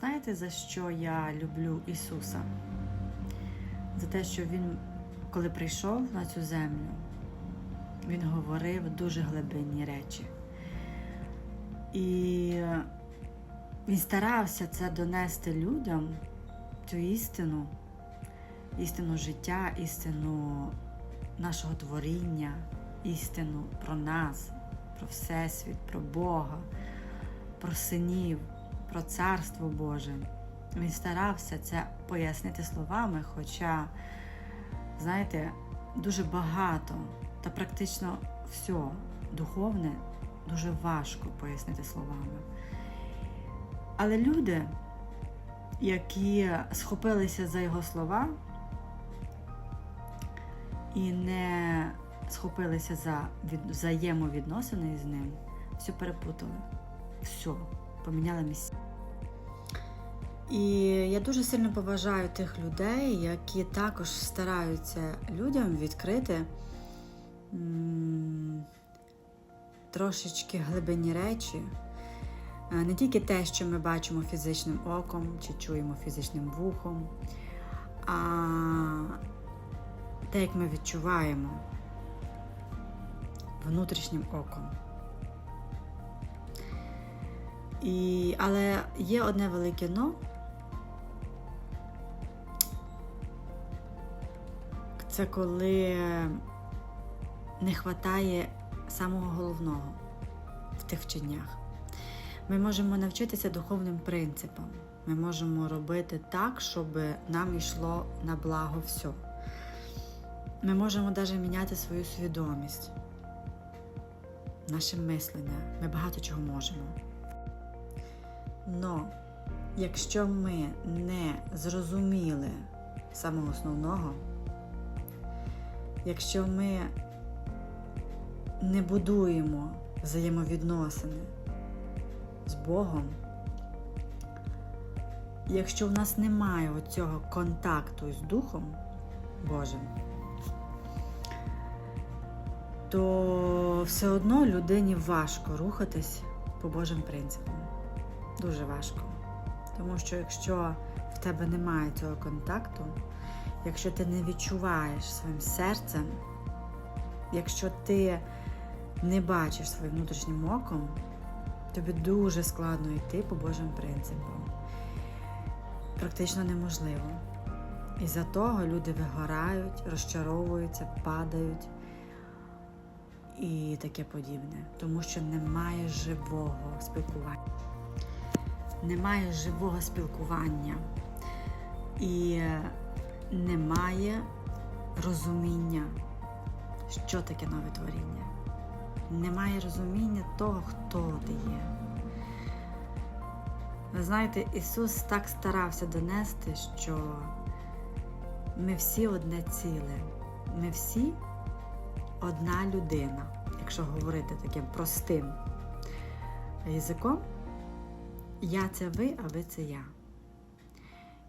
Знаєте, за що я люблю Ісуса? За те, що Він, коли прийшов на цю землю, Він говорив дуже глибинні речі. І він старався це донести людям, цю істину, істину життя, істину нашого творіння, істину про нас, про Всесвіт, про Бога, про синів, про Царство Боже. Він старався це пояснити словами, хоча, знаєте, дуже багато та практично все духовне дуже важко пояснити словами. Але люди, які схопилися за його слова і не схопилися за від- взаємовідносини з ним, все перепутали. Все, поміняли місця. І я дуже сильно поважаю тих людей, які також стараються людям відкрити трошечки глибинні речі. Е, Не тільки те, що ми бачимо фізичним оком чи чуємо фізичним вухом, а те, як ми відчуваємо внутрішнім оком. І, але є одне велике но. Це коли не вистачає самого головного в тих вченнях. Ми можемо навчитися духовним принципам. Ми можемо робити так, щоб нам йшло на благо все. Ми можемо навіть міняти свою свідомість, наше мислення. Ми багато чого можемо. Но якщо ми не зрозуміли самого основного, якщо ми не будуємо взаємовідносини з Богом, якщо в нас немає цього контакту з Духом Божим, то все одно людині важко рухатись по Божим принципам. Дуже важко. Тому що якщо в тебе немає цього контакту, якщо ти не відчуваєш своїм серцем, якщо ти не бачиш своїм внутрішнім оком, тобі дуже складно йти по Божим принципам. Практично неможливо. І за того люди вигорають, розчаровуються, падають і таке подібне. Тому що немає живого спілкування. Немає живого спілкування і немає розуміння, що таке нове творіння. Немає розуміння того, хто ти є. Ви знаєте, Ісус так старався донести, що ми всі одне ціле, ми всі одна людина, якщо говорити таким простим язиком. Я це ви, а ви це я.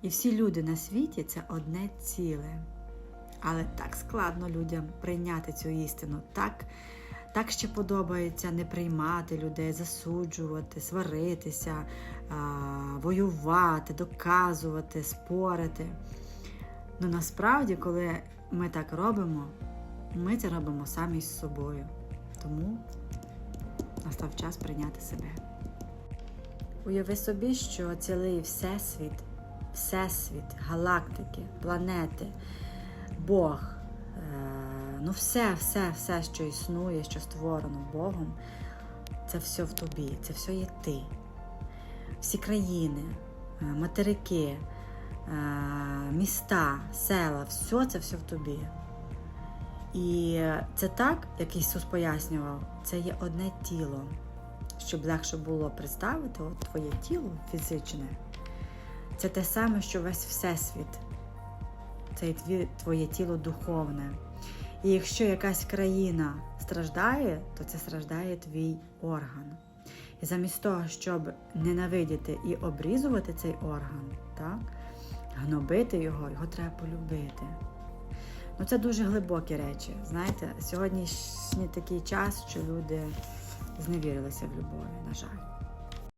І всі люди на світі це одне ціле. Але так складно людям прийняти цю істину. Так, так ще подобається не приймати людей, засуджувати, сваритися, воювати, доказувати, спорити. Ну насправді, коли ми так робимо, ми це робимо самі з собою. Тому настав час прийняти себе. Уяви собі, що цілий всесвіт, всесвіт, галактики, планети, Бог, е, ну все, все, все, що існує, що створено Богом, це все в тобі, це все є ти. Всі країни, е, материки, е, міста, села, все це все в тобі. І це так, як Ісус пояснював, це є одне тіло щоб легше було представити от твоє тіло фізичне, це те саме, що весь всесвіт, це твоє тіло духовне. І якщо якась країна страждає, то це страждає твій орган. І замість того, щоб ненавидіти і обрізувати цей орган, так, гнобити його, його треба полюбити. Ну, це дуже глибокі речі. Знаєте, сьогоднішній такий час, що люди зневірилися в любові, на жаль.